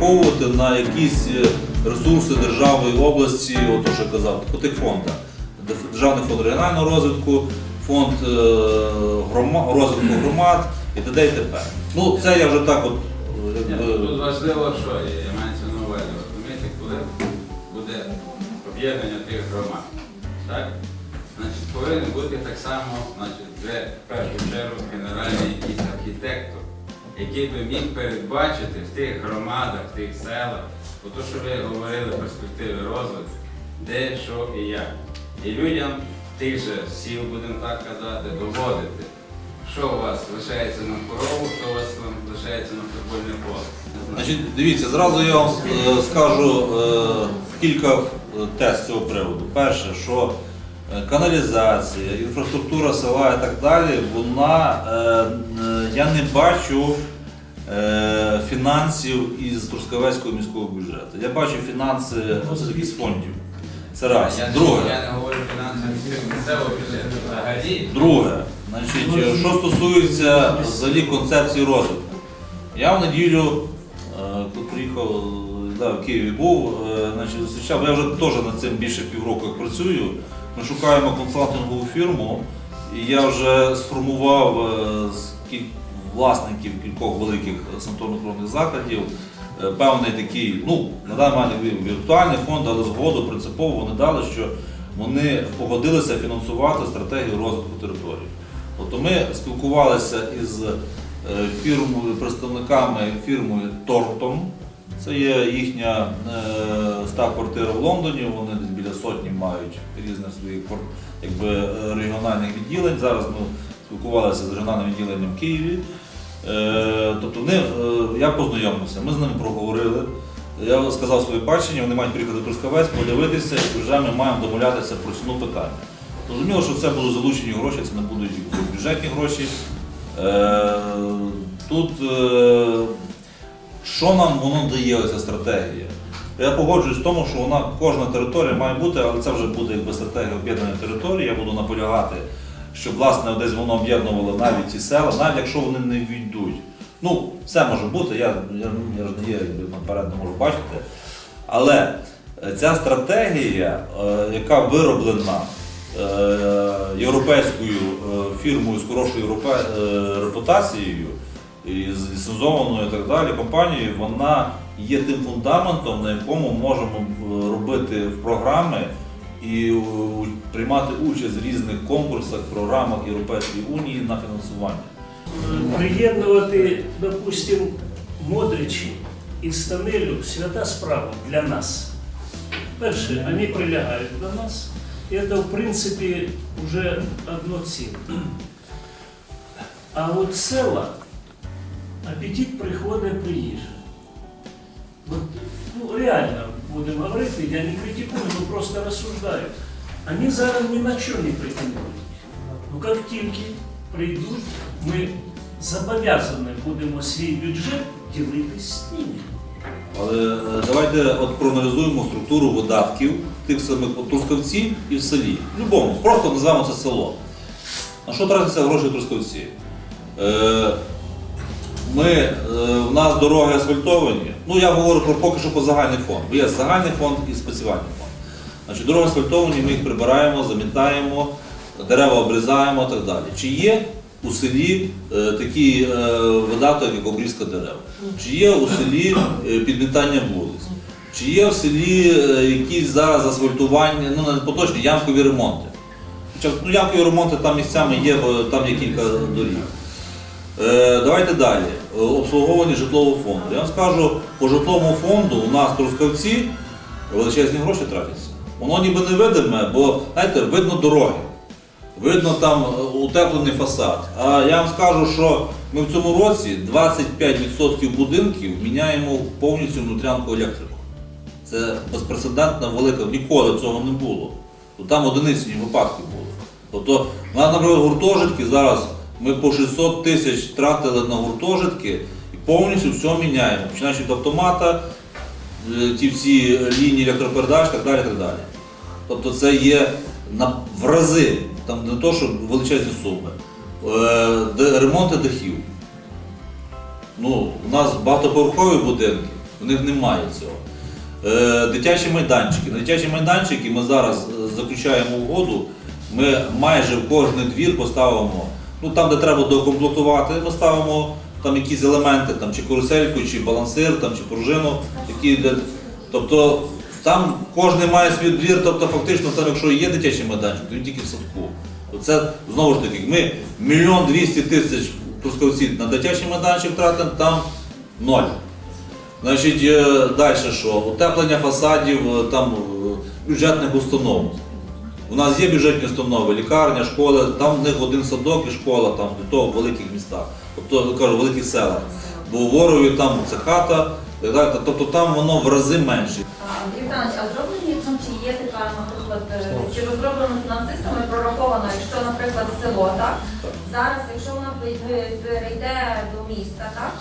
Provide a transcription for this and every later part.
розраховувати на якісь е, ресурси держави і області, от то, що я казав, по тих фондах. Державний фонд регіонального розвитку, фонд е, розвитку громад і т.д. і т.п. Ну, це я вже так от. е, Тут важливо, що є, я це на увазі. Розумієте, коли буде об'єднання тих громад, так? Значить, повинен бути так само, значить, в першу чергу генеральний архітектор, який би міг передбачити в тих громадах, в тих селах, бо то, що ви говорили перспективи розвитку, де, що і як. І людям тих же сіл, будемо так казати, доводити. Що у вас лишається на корову, що у вас лишається на футбольне поле? Значить, дивіться, зразу я вам е, скажу е, кілька е, тез цього приводу. Перше, що каналізація, інфраструктура села і так далі, вона е, е, я не бачу е, фінансів із Трускавецького міського бюджету. Я бачу фінанси з фондів. Це раз. Я Друге. Я не говорю фінансові місцевого бюджету. Взагалі, Друге, значить, е, що стосується взагалі концепції розвитку. Я в неділю, е, коли приїхав, е, да, в Києві був, е, значить, зустрічав, я вже теж над цим більше півроку працюю. Ми шукаємо консалтингову фірму, і я вже сформував е, з кіль- власників кількох великих санаторно-кровних закладів е, певний такий, ну, на даний момент віртуальний фонд, але згоду принципово вони дали, що вони погодилися фінансувати стратегію розвитку території. Тобто ми спілкувалися із е, фірмою, представниками фірмою Тортон. Це є їхня е, штаб-квартира в Лондоні. Вони десь біля сотні мають різних своїх якби, е, регіональних відділень. Зараз ми спілкувалися з регіональним відділенням в Києві. Е, тобто вони, я познайомився, ми з ними проговорили. Я сказав своє бачення, вони мають приїхати до Трускавець, подивитися, і вже ми маємо домовлятися про ціну питання. Зрозуміло, що це будуть залучені гроші, це не будуть бюджетні гроші. Тут що нам воно дає ця стратегія? Я погоджуюсь з тому, що вона кожна територія має бути, але це вже буде якби стратегія об'єднаної території. Я буду наполягати, щоб власне десь воно об'єднувало навіть ці села, навіть якщо вони не війдуть. Ну, все може бути, я, я, я ж не є наперед не можу бачити. Але е, ця стратегія, е, яка вироблена е, європейською е, фірмою з хорошою е, репутацією, з ліцензованою і так далі компанією, вона є тим фундаментом, на якому можемо е, робити програми і е, приймати участь в різних конкурсах, програмах Європейської унії на фінансування. Приєднувати, допустим, Модричі і Станелю свята справа для нас. Перше, вони прилягають до нас. І це, в принципі, вже одно ціле. А от села, апетит приходить приїжджа. От, ну, реально будемо говорити, я не критикую, но просто розсуждаю. Вони зараз ні на що не претендують. Ну як тільки прийдуть, ми зобов'язані будемо свій бюджет ділитись з ними. Але е, давайте от проаналізуємо структуру видатків тих самих от Трускавці і в селі. В Любому, просто називаємо це село. На що тратяться гроші в Трускавці? Е, ми, е, в нас дороги асфальтовані. Ну я говорю про поки що про загальний фонд. Є загальний фонд і спеціальний фонд. Значить, дороги асфальтовані, ми їх прибираємо, замітаємо, дерева обрізаємо і так далі. Чи є у селі е, такий е, видаток, як обрізка дерев? Чи є у селі е, підмітання вулиць? Чи є в селі е, якісь зараз асфальтування, ну не поточні ямкові ремонти? Хоча ну, ямкові ремонти там місцями є, бо там є кілька доріг. Е, давайте далі. Обслуговування житлового фонду. Я вам скажу, по житловому фонду у нас Трускавці величезні гроші тратяться. Воно ніби не видиме, бо знаєте, видно дороги, видно там е, утеплений фасад. А я вам скажу, що ми в цьому році 25% будинків міняємо повністю внутрянку електрику. Це безпрецедентна велика, ніколи цього не було. Там одиниці випадки були. Тобто, у нас, наприклад, гуртожитки зараз ми по 600 тисяч тратили на гуртожитки і повністю все міняємо, починаючи від автомата, е, ті всі лінії електропередач так далі. так далі. Тобто це є в рази, там не то, що величезні суми. Е, ремонти дахів. Ну, у нас багатоповерхові будинки, У них немає цього. Е, дитячі майданчики. На дитячі майданчики ми зараз заключаємо угоду. Ми майже в кожний двір поставимо, ну там, де треба доукомплектувати, ми ставимо там якісь елементи, там, чи карусельку, чи балансир, там, чи пружину, які для. Тобто там кожен має свій двір, тобто фактично там, якщо є дитячий майданчик, то він тільки в садку. Це знову ж таки, ми мільйон двісті тисяч трускавців на дитячий майданчик тратимо, там ноль. Значить, далі що? Утеплення фасадів е, там е, бюджетних установ. У нас є бюджетні установи, лікарня, школа, там в них один садок і школа, там до того в великих містах, тобто кажу, в великих селах. Бо у Ворові там це хата, так далі. тобто там воно в рази менше. Андрій Віталійович, а зроблені ну, чи є така, наприклад, е, чи розроблено фінансистами прораховано, якщо, наприклад, село, так? Зараз, якщо воно перейде до міста, так?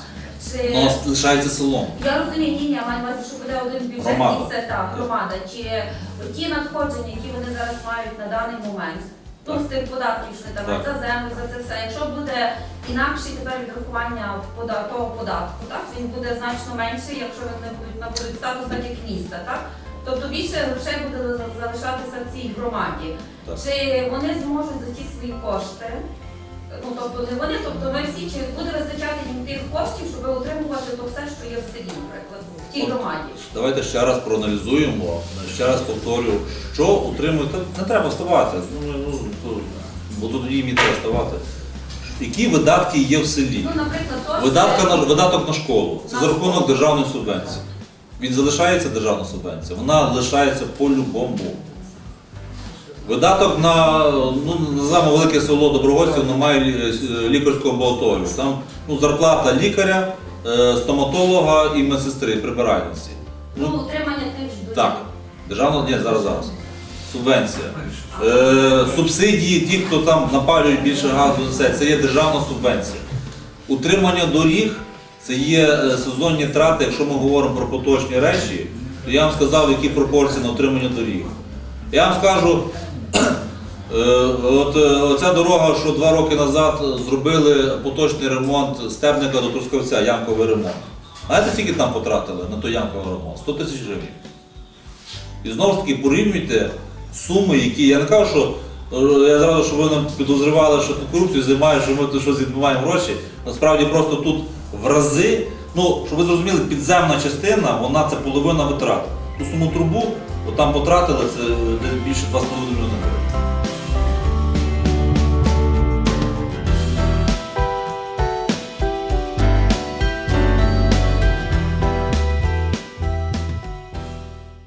Чи Воно лишається селом. я розумію, ні, ні, я маю на увазі, що буде один бюджет Громада. і це так, громада. Чи ті надходження, які вони зараз мають на даний момент, ну з тих податків, що там Так. за землю, за це все. Якщо буде інакше тепер відрахування пода- того податку, так він буде значно менший, якщо вони будуть набудуть статус так як міста, так? Тобто більше грошей буде за- залишатися в цій громаді. Так. Чи вони зможуть за ті свої кошти? Ну тобто не вони, тобто ми всі, чи буде вистачати їм тих коштів, щоб утримувати то все, що є в селі, наприклад, в тій громаді. Давайте ще раз проаналізуємо, ще раз повторю, що утримує. Та Не треба вставати, ну, ну, то- бо тут тоді мені треба вставати. Які видатки є в селі? Ну, наприклад, то, Видатка на видаток на школу. Це На за рахунок школу. державної субвенції. Він залишається державна субвенція, вона лишається по-любому. Видаток на ну, називаємо велике село Добровольців, воно має лі- лікарську амбулаторію. Там ну, зарплата лікаря, е, стоматолога і медсестри, прибиральниці. ну, Ну, утримання тих ж так, державна, ні, зараз зараз. Субвенція. Е, субсидії, ті, хто там напалюють більше газу, все, це є державна субвенція. Утримання доріг це є е, сезонні трати, якщо ми говоримо про поточні речі, то я вам сказав, які пропорції на утримання доріг. Я вам скажу, е, от е, оця дорога, що два роки назад зробили поточний ремонт стебника до Трускавця, ямковий ремонт. Знаєте, скільки там потратили на той ямковий ремонт? 100 тисяч гривень. І знову ж таки порівнюйте суми, які. Я не кажу, що е, я зразу, що ви нам підозрювали, що тут корупцію займають, що ми тут щось відмиваємо гроші. Насправді просто тут в рази, ну, щоб ви зрозуміли, підземна частина, вона це половина витрат. Ту саму трубу, от там потратили це більше 2,5 мільйона гривень.